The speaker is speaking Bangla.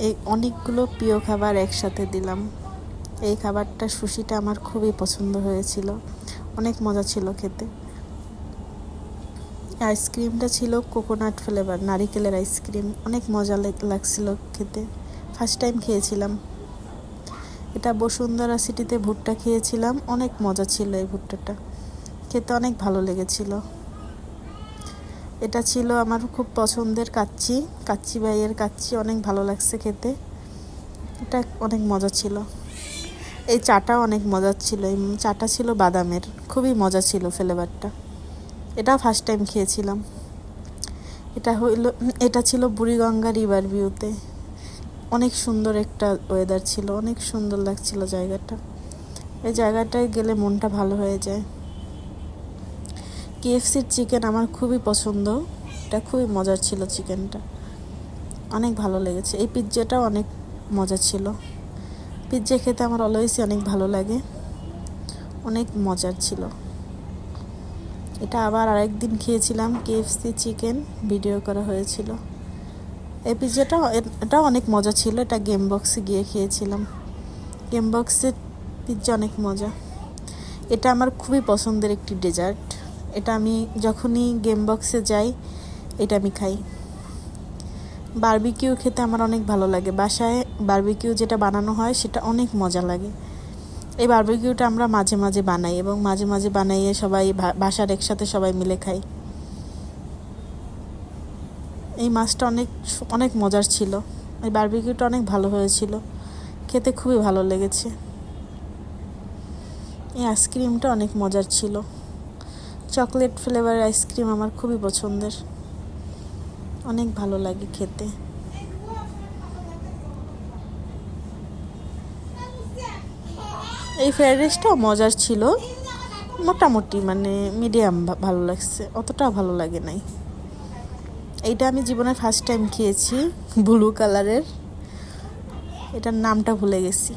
এই অনেকগুলো প্রিয় খাবার একসাথে দিলাম। এই খাবারটা সুশিটা আমার খুবই পছন্দ হয়েছিল। অনেক মজা ছিল খেতে। আইসক্রিমটা ছিল কোকোনাট ফ্লেভার, নারিকেলের আইসক্রিম। অনেক মজা লেগ- লাগছিল খেতে। ফার্স্ট টাইম খেয়েছিলাম। এটা বসুন্ধরা সিটিতে ভুট্টা খেয়েছিলাম। অনেক মজা ছিল এই ভুট্টাটা। খেতে অনেক ভালো লেগেছিল। এটা ছিল আমার খুব পছন্দের কাচ্চি। কাচ্চি ভাইয়ের কাচ্চি অনেক ভালো লাগছে খেতে। এটা অনেক মজা ছিল। এই চাটা অনেক মজার ছিল। এই চাটা ছিল বাদামের। খুবই মজা ছিল ফ্লেভারটা এটা ফার্স্ট টাইম খেয়েছিলাম। এটা হইল, এটা ছিল বুড়িগঙ্গা রিভার ভিউতে অনেক সুন্দর একটা ওয়েদার ছিল। অনেক সুন্দর লাগছিল জায়গাটা। এই জায়গাটায় গেলে মনটা ভালো হয়ে যায়। কেএফসির চিকেন আমার খুবই পছন্দ। এটা খুবই মজার ছিল চিকেনটা। অনেক ভালো লেগেছে। এই পিৎজাটাও অনেক মজা ছিল। পিৎজা খেতে আমার অলওয়েজই অনেক ভালো লাগে। অনেক মজার ছিল। এটা আবার আরেকদিন খেয়েছিলাম, কেএফসি চিকেন। ভিডিও করা হয়েছিল। এই পিৎজাটা এটাও অনেক মজা ছিল। এটা গেম বক্সে গিয়ে খেয়েছিলাম। গেম বক্সের পিৎজা অনেক মজা। এটা আমার খুবই পছন্দের একটি ডেজার্ট এটা আমি যখনই গেম বক্সে যাই, এটা আমি খাই। বারবিকিউ খেতে আমার অনেক ভালো লাগে। বাসায় বার্বিকিউ যেটা বানানো হয়, সেটা অনেক মজা লাগে। এই বার্বিকিউটা আমরা মাঝে মাঝে বানাই এবং মাঝে মাঝে বানাইয়ে সবাই বাসার একসাথে সবাই মিলে খাই। এই মাছটা অনেক অনেক মজার ছিল। এই বারবিকিউটা অনেক ভালো হয়েছিল। খেতে খুবই ভালো লেগেছে। এই আইসক্রিমটা অনেক মজার ছিল। চকলেট ফ্লেভার আইসক্রিম আমার খুবই পছন্দের। অনেক ভালো লাগে খেতে। এই ফ্রাইড রাইসটাও মজার ছিল। মোটামুটি মানে মিডিয়াম ভালো লাগছে। অতটাও ভালো লাগে নাই। এইটা আমি জীবনে ফার্স্ট টাইম খেয়েছি ব্লু কালারের এটার নামটা ভুলে গেছি।